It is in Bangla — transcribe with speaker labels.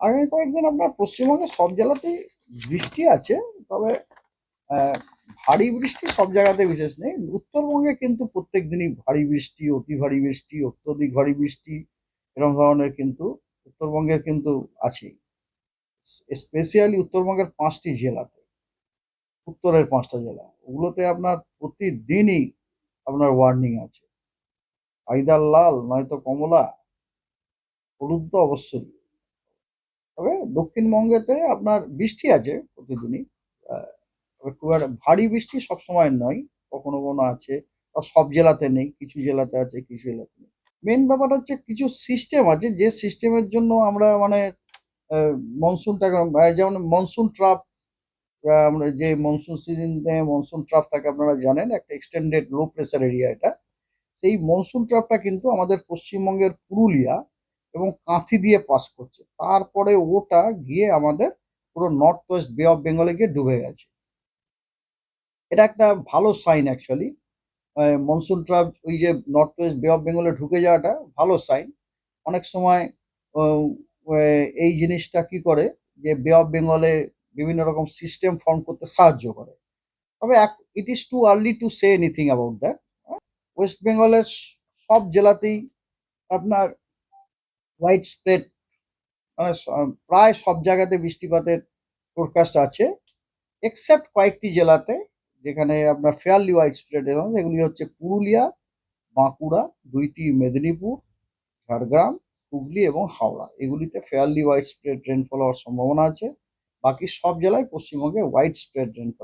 Speaker 1: আগামী কয়েকদিন আপনার পশ্চিমবঙ্গের সব জেলাতেই বৃষ্টি আছে, তবে ভারী বৃষ্টি সব জায়গাতে বিশেষ নেই। উত্তরবঙ্গে কিন্তু প্রত্যেক দিনই ভারী বৃষ্টি, অতি ভারী বৃষ্টি, অত্যধিক ভারী বৃষ্টি এরকম ধরনের কিন্তু উত্তরবঙ্গের কিন্তু আছেই। স্পেশালি উত্তরবঙ্গের পাঁচটি জেলাতে, উত্তরের পাঁচটা জেলা, ওগুলোতে আপনার প্রতিদিনই আপনার ওয়ার্নিং আছে। আইদার লাল নয়তো কমলা, হলুদ তো অবশ্যই। তবে দক্ষিণবঙ্গেতে আপনার বৃষ্টি আছে প্রতিদিনই। খুব একটা ভারী বৃষ্টি সবসময় নয়, কখনো কখনো আছে। সব জেলাতে নেই, কিছু জেলাতে আছে, কিছু জেলাতে নেই। মেন ব্যাপার হচ্ছে কিছু সিস্টেম আছে, যে সিস্টেমের জন্য আমরা মানে মনসুনটাকে যেমন মনসুন ট্রাপ আমরা যে মনসুন সিজনে মনসুন ট্রাপ থাকে আপনারা জানেন, একটা এক্সটেন্ডেড লো প্রেসার এরিয়া এটা। সেই মনসুন ট্রাপটা কিন্তু আমাদের পশ্চিমবঙ্গের পুরুলিয়া এবং কাঁথি দিয়ে পাস করছে। তারপরে ওটা গিয়ে আমাদের পুরো নর্থ ওয়েস্ট বে অফ বেঙ্গলে গিয়ে ডুবে গেছে। এটা একটা ভালো সাইন অ্যাকচুয়ালি মনসুন ট্রাপ ওই যে নর্থ ওয়েস্ট বে অফ বেঙ্গলে ঢুকে যাওয়াটা ভালো সাইন অনেক সময় এই জিনিসটা কি করে যে বে অফ বেঙ্গলে বিভিন্ন রকম সিস্টেম ফর্ম করতে সাহায্য করে। তবে it is too early to say anything about that west বেঙ্গলের সব জেলাতেই আপনার হোয়াইট স্প্রেড মানে প্রায় সব জায়গাতে বৃষ্টিপাতের ফোরকাস্ট আছে এক্সেপ্ট কয়েকটি জেলাতে, যেখানে আপনার ফেয়ারলি হোয়াইট স্প্রেড এগুলি হচ্ছে পুরুলিয়া, বাঁকুড়া, দুইটি মেদিনীপুর, ঝাড়গ্রাম, হুগলি এবং হাওড়া। এগুলিতে ফেয়ারলি হোয়াইট স্প্রেড রেনফল হওয়ার সম্ভাবনা আছে। বাকি সব জেলায় পশ্চিমবঙ্গে হোয়াইট স্প্রেড রেনফল